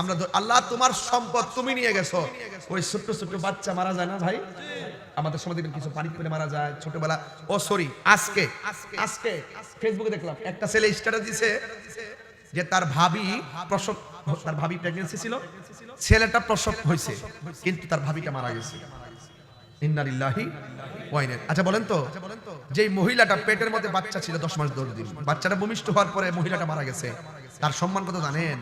আমরা আল্লাহ, তোমার সম্পদ তুমি নিয়ে গেছো। ওই ছোট্ট ছোট্ট বাচ্চা মারা যায় না ভাই? আমাদের দেখবেন কিছু পানি করে মারা যায়। ছোটবেলা, ও সরি, আজকে আজকে ফেসবুকে দেখলাম, একটা ছেলে স্ট্যাটাস দিছে যে তার ভাবি প্রসব, তার ভাবি প্রেগনেন্সি ছিল, ছেলেটা প্রসব হয়েছে, কিন্তু তার ভাবিটা মারা গেছে। ইন্নালিল্লাহি আচ্ছা বলেন তো যে মহিলাটা পেটের মধ্যে বাচ্চা ছিল দশ মাস দশ দিন, বাচ্চাটা ভূমিষ্ঠ হওয়ার পরে মহিলাটা মারা গেছে, তার সম্মান কত জানেন?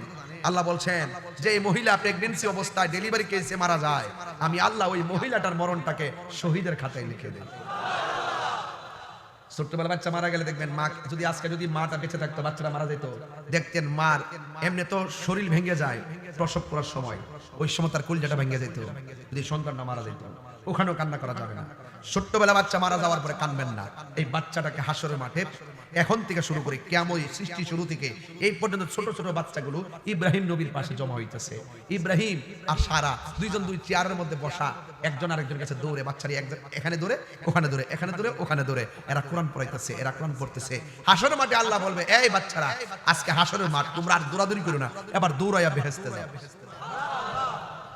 আল্লাহ বলছেন, যে এই মহিলা প্রেগনেন্সি অবস্থায় ডেলিভারি কেসে মারা যায়, আমি আল্লাহ ওই মহিলাটার মরণটাকে শহীদের খাতায় লিখে দিই। ছোট্টবেলা বাচ্চা মারা গেলে দেখবেন মা, যদি আজকে যদি মাটা বেঁচে থাকতো বাচ্চারা মারা যেত, দেখতেন মার এমনি তো শরীর ভেঙে যায় প্রসব করার সময়, ওই সময় তার কুলজাটা ভেঙে যেত, যদি সন্তানটা মারা যেত। ওখানেও কান্না করা যাবে না। ছোট্টবেলা বাচ্চা মারা যাওয়ার পরে কানবেন না। এই বাচ্চাটাকে হাসরের মাঠে এখন থেকে শুরু করে কেমন সৃষ্টি শুরু থেকে এই পর্যন্ত ছোট ছোট বাচ্চাগুলো ইব্রাহিম নবীর পাশে জমা হইতেছে। ইব্রাহিম আর সারা দুইজন দুই চেয়ারের মধ্যে বসা, একজন আরেকজনের কাছে দৌড়ে বাচ্চারি একজন এখানে দৌড়ে, ওখানে দৌড়ে, এখানে দৌড়ে, ওখানে দৌড়ে। এরা কোরআন পড়াইতেছে, এরা কোরআন পড়তেছে। হাসরের মাঠে আল্লাহ বলবে, এই বাচ্চারা, আজকে হাসরের মাঠ, তোমরা আর দৌড়াদৌড়ি করো না, এবার দৌড়াইয়া বেহেস্তে যাও।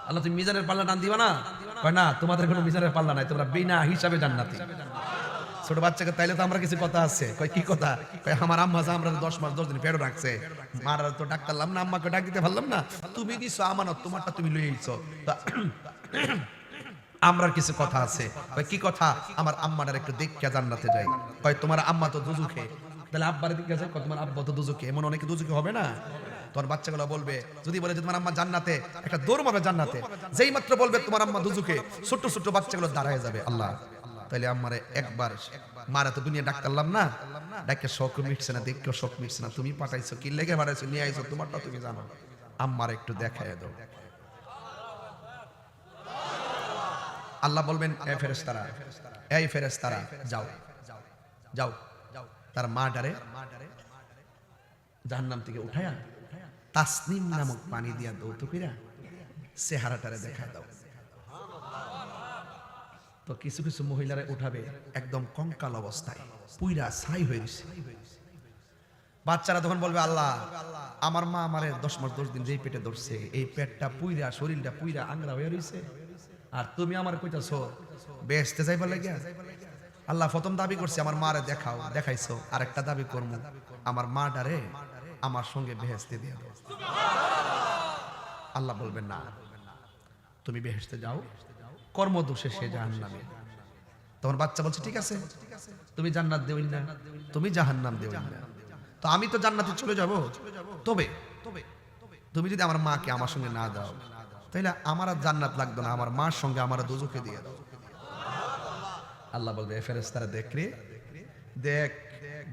আল্লাহ, তুমি মিজানের পাল্লা টান দিবা না? কয় না, তোমাদের কোনো মিজানের পাল্লা নাই, তোমরা বিনা হিসাবে জান্নাতি। ছোট বাচ্চাকে তাইলে তো আমরা কিছু কথা আছে। কয়, কি কথা? কয়, আমার আম্মা যা আমরা দশ মাস, দশ দিন ফেরো রাখছে। মারা তো ডাক্তারলাম না, আম্মাকে ডাক দিতে পারলাম না। তুমি দিছো আমানত, তোমারটা তুমি লইয়ে আইছো। তা আমরার কিছু কথা আছে। কয়, কি কথা? আমার আম্মাটার একটু দেখে জান্নাতে যাই। কয়, তোমার আম্মা তো দুজুখে তাহলে আব্বার দিকে যায় কয়, তোমার আব্বা তো দুজুকে। এমন অনেকে দুজুকে হবে না? তোমার বাচ্চাগুলো বলবে, যদি বলে যে তোমার আম্মা জান্নাতে, একটা দৌড় মারবে জান্নাতে, যেই মাত্র বলবে তোমার আম্মা দুজুকে, ছোট্ট ছোট্ট বাচ্চাগুলো দাঁড়ায় যাবে, আল্লাহ। তাইলে আম্মারে একবার, মারা তো দুনিয়া ডাক্তারলাম না? ডাক্তার শখ মিটছে না দেখকেও শখ মিটছে না। তুমি পাঠাইছো, কি লেগে পাঠাইছো নিয়ে আইছো, তোমারটা তুমি জানো। আম্মার একটু দেখায় দাও। আল্লাহ বলবেন, এ ফেরেশতারা, এই ফেরেশতারা যাও যাও। তার মা ডারে, জাহান্নাম থেকে উঠায়া তাসনিম নামক পানি দিয়া দৌত কইরা চেহারাটারে দেখায় দাও। তো কিছু কিছু মহিলারা উঠাবে একদম কঙ্কাল অবস্থায়, পুইরা ছাই হয়ে গেছে। বাচ্চারা তখন বলবে, আল্লাহ, আমার মা আমারে দশ মাস দশ দিন যেই পেটে ধরছে, এই পেটটা পুইরা, শরীরটা পুইরা আংরা হয়ে রইছে। আর তুমি আমার কইতাছো বেসতে যাইবার লাগিয়া, আল্লাহ প্রথম দাবি করছে, আমার মারে দেখাও, দেখাইছো আর একটা দাবি করব আমার মা ডারে আমার সঙ্গে বেহেস্তে দিয়ে দাও। আল্লাহ বলবেন, না, তুমি বেহেস্তে যাও। কর্মদোষে সে জাহান নামে তখন বাচ্চা বলছে, ঠিক আছে, তুমি জান্নাত দেবেন না, তুমি জাহান্নাম দেবেন না। তো আমি তো জান্নাতে চলে যাব। তবে তুমি যদি আমার মাকে আমার সঙ্গে না দাও, তাহলে আমার আর জান্নাত লাগবে না। আমার মার সঙ্গে আমার দুজুকে দিয়ে দাও। আল্লাহ বলবে ফেরেস্তারা দেখ রে, দেখ,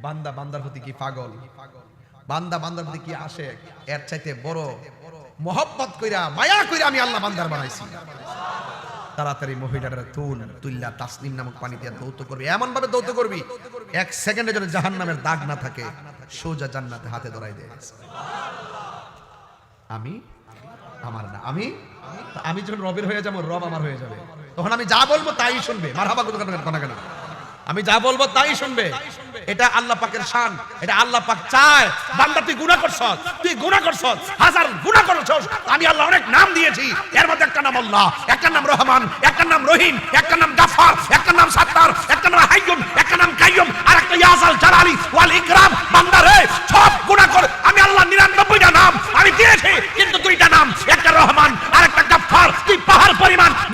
বান্দা বান্দার প্রতি কি পাগল? বান্দা বান্দার প্রতি কি আসে, এর চাইতে বড় মোহব্বত কইরা, মায়া কইরা আমি আল্লাহ বান্দার বানাইছি। তাড়াতাড়ি মহিলাটার তুল তুল্লা তাসনিম নামক পানি দিয়ে দৌত করবি। এমন ভাবে দৌত করবি, এক সেকেন্ডে যেন জাহান নামের দাগ না থাকে, সোজা জান্নাতে হাতে ধরাই দেয়। আমি? আমার না। আমি? আমি যখন রবের হয়ে যাব, রব আমার হয়ে যাবে। তখন আমি যা বলব তাই শুনবে। মার হাবা কথা কেন আমি যা বলব তাই শুনবে। এটা আল্লাহ পাকের শান, এটা আল্লাহ পাক চায়। বান্দা, তুই গুনাহ করছস, তুই গুনাহ করছস, হাজার গুনাহ করছস, আমি আল্লাহ অনেক নাম দিয়েছি। এর মধ্যে একটা নাম আল্লাহ, একটা নাম রহমান, একটা নাম রহিম, একটা নাম গাফার একটা নাম সাত্তার, একটা নাম হাইয়ুম, একটা নাম কাইয়ুম, আর একটা ইয়াসাল জালালি ওয়াল ইকরাম। বান্দা রে, সব গুনাহ কর। আমি আল্লাহ 99টা নাম আমি দিয়েছি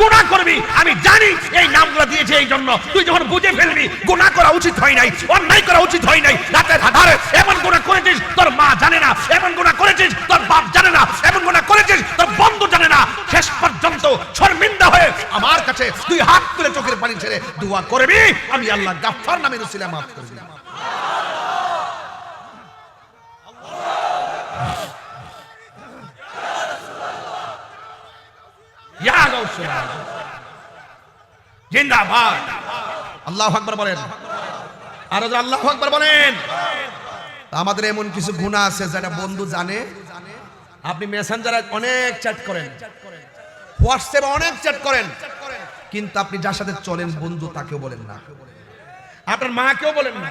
গুনাহ করবি। আমি জানি এই নামগুলো দিয়েছে এই জন্য। তুই যখন বুঝে ফেলবি, গুনাহ করা উচিত হয় নাই, অন্যায় করা উচিত হয় নাই, রাতের আধারে এমন গুনাহ করেছিস, তোর মা জানে না, এমন গুনাহ করেছিস, তোর বাপ জানে না, এমন গুনাহ করেছিস, তোর বন্ধু জানে না। শেষ পর্যন্ত শর্মিন্দা হয়ে আমার কাছে তুই হাত তুলে চোখের পানি ছেড়ে দোয়া করবি, আমি আল্লাহ গাফফার নামে রসিলা মাফ করে দিলাম জিন্দাবাদ। আল্লাহ আকবার বলেন। আরও আল্লাহ আকবার বলেন, আমাদের এমন কিছু গুণা আছে যেটা বন্ধু জানে? আপনি মেসেঞ্জারে অনেক চ্যাট করেন। হোয়াটসঅ্যাপে অনেক চ্যাট করেন। কিন্তু আপনি যার সাথে চলেন, বন্ধু তাকেও বলেন না। আপনার মাকেও বলেন না।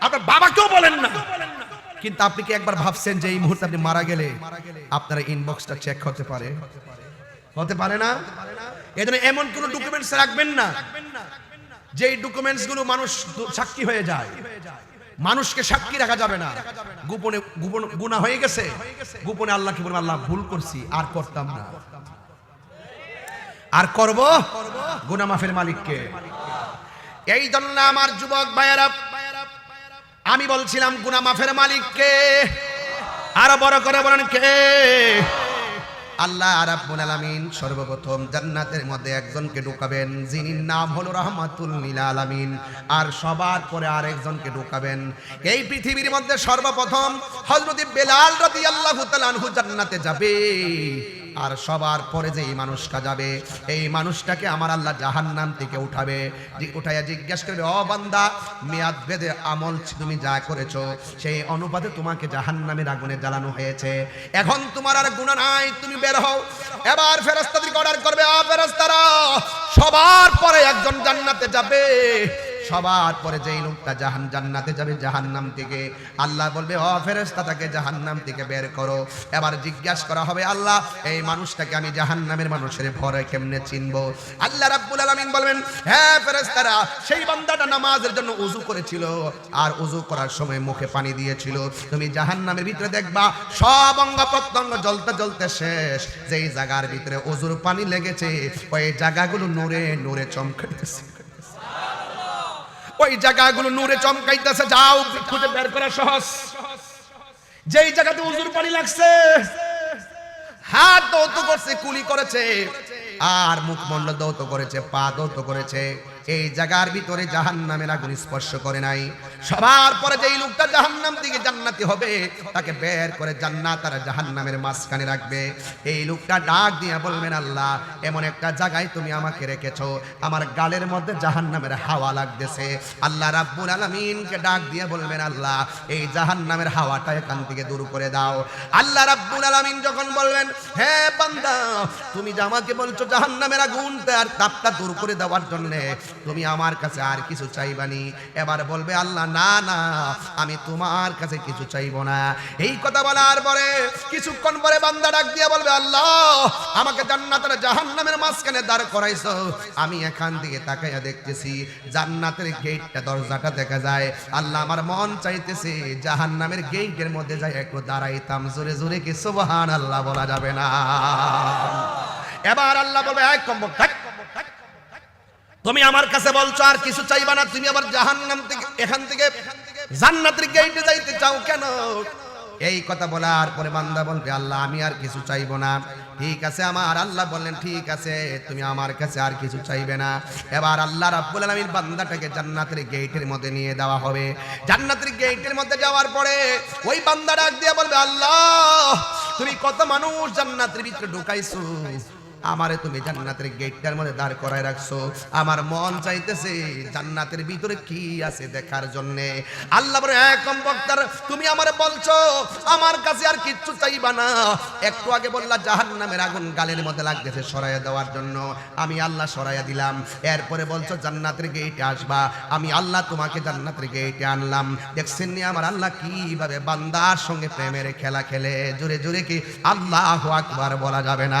আপনার বাবাকেও বলেন না। কিন্তু আপনি কি একবার ভাবছেন যে এই মুহূর্তে আপনি মারা গেলে আপনার ইনবক্সটা চেক হতে পারে? হতে পারে না? এজন্য এমন কোন ডকুমেন্টস রাখবেন না, যেই ডকুমেন্টসগুলো মানুষ সাক্ষী হয়ে যায়। মানুষকে সাক্ষী রাখা যাবে না। গোপনে গোপন গুনাহ হয়ে গেছে। গোপনে আল্লাহকে বলব? আল্লাহ, ভুল করছি, আর করতাম না। আর করব গুনাহ মাফের মালিককে। এই জন্য আমার যুবক ভাইয়েরা, আমি বলছিলাম গুনাহ মাফের মালিককে। আরও বড় করে বলেন কে? আল্লাহ আরাবুল আলামিন সর্বপ্রথম জান্নাতের মধ্যে একজনকে ঢুকাবেন যিনি নাম হলো রহমাতুল নীলা আলামিন। আর সবার পরে আরেকজনকে ঢুকাবেন। এই পৃথিবীর মধ্যে সর্বপ্রথম হজরত বেলাল তাআলা আনহু জান্নাতে যাবে। আর সবার পরে যে এই মানুষটা যাবে, এই মানুষটাকে আমার আল্লাহ জাহান্নাম থেকে উঠাবে। উঠাইয়া জিজ্ঞাসা করবে, ও বান্দা, মেয়াদ বেদে আমল তুমি যা করেছ, সেই অনুপাতে তোমাকে জাহান্নামের আগুনে জ্বালানো হয়েছে। এখন তোমার আর গুণা নাই, তুমি বের হও। এবার ফেরেস্তাদেরকে অর্ডার করবে আ ফেরেস্তারা সবার পরে একজন জান্নাতে যাবে। সবার পরে যেই লোকটা জাহান জান্নাতে যাবে জাহান্নাম থেকে, আল্লাহ বলবে, ও ফেরেস্তা তাকে জাহান্নাম থেকে বের করো। এবার জিজ্ঞাসা করা হবে, আল্লাহ, এই মানুষটাকে আমি জাহান্নামের মানুষের ভরে কেমনে চিনবো? আল্লাহ রাব্বুল আলামিন বলবেন হ্যাঁ ফেরেস্তারা সেই বান্দাটা নামাজের জন্য উজু করেছিল আর উজু করার সময় মুখে পানি দিয়েছিল। তুমি জাহান্নামের ভিতরে দেখবা সব অঙ্গ প্রত্যঙ্গ জ্বলতে জ্বলতে শেষ। যেই জায়গার ভিতরে উজুর পানি লেগেছে, ওই জায়গাগুলো নূরে নূরে চমকাইতেছে ওই জায়গাগুলো নূরে চমকাইতেছে, যাও, খুঁজে বের করা সহজ। যেই জায়গাতে উজুর পানি লাগছে, হাত দৌত করছে, কুলি করেছে, আর মুখমন্ডল দৌত করেছে, পা দৌত করেছে। এই জায়গার ভিতরে জাহান নামের আগুন স্পর্শ করে নাই। সবার পরে যেই লোকটা জাহান নাম দিকে জান্নাতি হবে, তাকে বের করে জান্নাত আর জাহান্নামের মাঝখানে রাখবে। এই লোকটা ডাক দিয়ে বলবেন, আল্লাহ, এমন একটা জায়গায় তুমি আমাকে রেখেছো। আমার গালের মধ্যে জাহান্নামের হাওয়া লাগতেছে। আল্লাহ রাব্বুল আলামিনকে ডাক দিয়ে বলবেন, আল্লাহ, এই জাহান্নামের হাওয়াটা এখান থেকে দূর করে দাও। আল্লাহ রাব্বুল আলামিন যখন বলবেন হ্যাঁ বান্দা, তুমি যে আমাকে বলছো জাহান্নামের আগুন আর তাপটা দূর করে দেওয়ার জন্য, তুমি আমার কাছে আর কিছু চাইবানি? এবার বলবে, আল্লাহ, না না, আমি তোমার কাছে কিছু চাইব না। এই কথা বলার পরে কিছুক্ষণ পরে বান্দা ডাক দিয়ে বলবে, আল্লাহ, আমাকে জান্নাতের জাহান্নামের মাঝখানে দাঁড় করাইছো। আমি এখান থেকে তাকাইয়া দেখতেছি, জান্নাতের গেটটা, দরজাটা দেখা যায়। আল্লাহ আমার মন চাইতেছে, জাহান্নামের গেটের মধ্যে যাই একটু দাঁড়াইতাম। জোরে জোরে কি সুবহান আল্লাহ বলা যাবে না? এবার আল্লাহ বলবে, এক কম্বক তুমি আমার কাছে বলছো, আর কিছু চাইবা না। তুমি আবার জাহান্নাম থেকে, এখান থেকে জান্নাতের গেটে যাইতে চাও কেন? এই কথা বলার পরে বান্দা বলবে, আল্লাহ, আমি আর কিছু চাইব না। ঠিক আছে, আমার আল্লাহ বললেন, ঠিক আছে, তুমি আমার কাছে আর কিছু চাইবে না। এবার আল্লাহ রাব্বুল আলামিন বান্দাটাকে জান্নাতের গেটের মধ্যে নিয়ে দেওয়া হবে। জান্নাতের গেটের মধ্যে যাওয়ার পরে ওই বান্দা ডাক দিয়ে বলবে, আল্লাহ, তুমি কত মানুষ জান্নাতের ভিতরে ঢুকাইছো? আমারে তুমি জান্নাতের গেটটার মধ্যে দাঁড় করায় রাখছো। আমার মন চাইতেছে জান্নাতের ভিতরে কি আছে দেখার জন্য। আল্লাহ বলে একম বক্তার, তুমি আমারে বলছো, আমার কাছে আর কিচ্ছু চাইবা না। একটু আগে বললা, জাহান্নামের আগুন গালের মধ্যে লাগতেছে সরাইয়া দেওয়ার জন্য। আমি আল্লাহ সরাইয়া দিলাম। এরপরে বলছো, জান্নাতের গেটে আসবা। আমি আল্লাহ তোমাকে জান্নাতের গেটে আনলাম। দেখছেন নি আমার আল্লাহ কীভাবে বান্দার সঙ্গে প্রেমের খেলা খেলে? জোরে জোরে কি আল্লাহ আকবার বলা যাবে না।